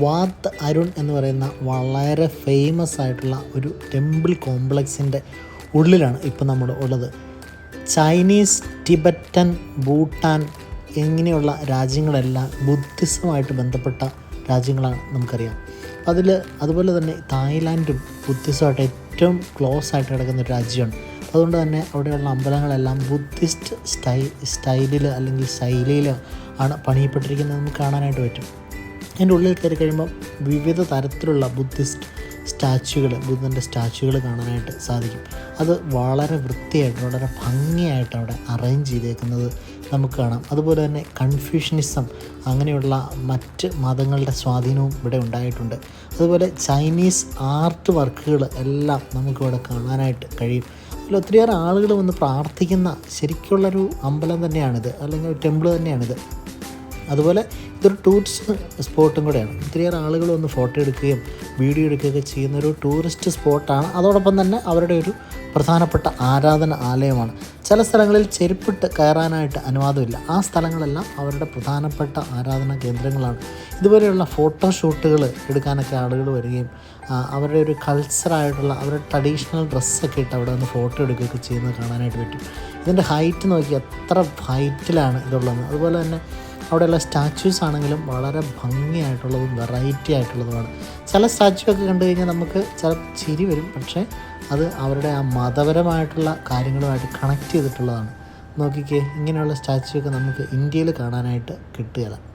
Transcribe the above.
വാത്ത് അരുൺ എന്ന് പറയുന്ന വളരെ ഫേമസ് ആയിട്ടുള്ള ഒരു ടെമ്പിൾ കോംപ്ലക്സിന്റെ ഉള്ളിലാണ് ഇപ്പോൾ നമ്മൾ ഉള്ളത്. ചൈനീസ് ടിബറ്റൻ ഭൂട്ടാൻ എങ്ങനെയുള്ള രാജ്യങ്ങളെല്ലാം ബുദ്ധിസമായിട്ട് ബന്ധപ്പെട്ട രാജ്യങ്ങളാണ് നമുക്കറിയാം. അതിൽ അതുപോലെ തന്നെ തായ്ലാൻഡും ബുദ്ധിസമായിട്ട് ഏറ്റവും ക്ലോസ് ആയിട്ട് കിടക്കുന്ന ഒരു രാജ്യമാണ്. അതുകൊണ്ട് തന്നെ അവിടെയുള്ള അമ്പലങ്ങളെല്ലാം ബുദ്ധിസ്റ്റ് സ്റ്റൈ സ്റ്റൈലിൽ അല്ലെങ്കിൽ ശൈലിയിൽ ആണ് പണിയപ്പെട്ടിരിക്കുന്നത് നമുക്ക് കാണാനായിട്ട് പറ്റും. അതിന്റെ ഉള്ളിൽ കയറി കഴിയുമ്പോൾ വിവിധ തരത്തിലുള്ള ബുദ്ധിസ്റ്റ് സ്റ്റാച്യുകൾ ബുദ്ധന്റെ സ്റ്റാച്യുകൾ കാണാനായിട്ട് സാധിക്കും. അത് വളരെ വൃത്തിയായിട്ട് വളരെ ഭംഗിയായിട്ട് അവിടെ അറേഞ്ച് ചെയ്തേക്കുന്നത് നമുക്ക് കാണാം. അതുപോലെ തന്നെ കൺഫ്യൂഷനിസം അങ്ങനെയുള്ള മറ്റ് മതങ്ങളുടെ സ്വാധീനവും ഇവിടെ ഉണ്ടായിട്ടുണ്ട്. അതുപോലെ ചൈനീസ് ആർട്ട് വർക്കുകൾ എല്ലാം നമുക്കിവിടെ കാണാനായിട്ട് കഴിയും. അതിൽ ഒത്തിരിയേറെ ആളുകൾ വന്ന് പ്രാർത്ഥിക്കുന്ന ശരിക്കുള്ളൊരു അമ്പലം തന്നെയാണിത് അല്ലെങ്കിൽ ഒരു ടെമ്പിൾ തന്നെയാണിത്. അതുപോലെ ഇതൊരു ടൂറിസ്റ്റ് സ്പോട്ടും കൂടെയാണ്. ഒത്തിരിയേറെ ആളുകൾ വന്ന് ഫോട്ടോ എടുക്കുകയും വീഡിയോ എടുക്കുകയൊക്കെ ചെയ്യുന്ന ഒരു ടൂറിസ്റ്റ് സ്പോട്ടാണ് അതോടൊപ്പം തന്നെ അവരുടെ ഒരു പ്രധാനപ്പെട്ട ആരാധന ആലയമാണ്. ചില സ്ഥലങ്ങളിൽ ചെരുപ്പിട്ട് കയറാനായിട്ട് അനുവാദമില്ല. ആ സ്ഥലങ്ങളെല്ലാം അവരുടെ പ്രധാനപ്പെട്ട ആരാധനാ കേന്ദ്രങ്ങളാണ്. ഇതുപോലെയുള്ള ഫോട്ടോഷൂട്ടുകൾ എടുക്കാനൊക്കെ ആളുകൾ വരികയും അവരുടെ ഒരു കൾച്ചറായിട്ടുള്ള അവരുടെ ട്രഡീഷണൽ ഡ്രസ്സൊക്കെ ഇട്ട് അവിടെ വന്ന് ഫോട്ടോ എടുക്കുകയൊക്കെ ചെയ്യുന്നത് കാണാനായിട്ട് പറ്റും. ഇതിന്റെ ഹൈറ്റ് നോക്കി എത്ര ഹൈറ്റിലാണ് ഇതുള്ളത്. അതുപോലെ തന്നെ അവിടെയുള്ള സ്റ്റാച്യൂസ് ആണെങ്കിലും വളരെ ഭംഗിയായിട്ടുള്ളതും വെറൈറ്റി ആയിട്ടുള്ളതുമാണ്. ചില സ്റ്റാച്യു ഒക്കെ കണ്ടു കഴിഞ്ഞാൽ നമുക്ക് ചില ചിരി വരും. പക്ഷേ അത് അവരുടെ ആ മതപരമായിട്ടുള്ള കാര്യങ്ങളുമായിട്ട് കണക്ട് ചെയ്തിട്ടുള്ളതാണ്. നോക്കിക്കേ ഇങ്ങനെയുള്ള സ്റ്റാച്യു ഒക്കെ നമുക്ക് ഇന്ത്യയിൽ കാണാനായിട്ട് കിട്ടുകയില്ല.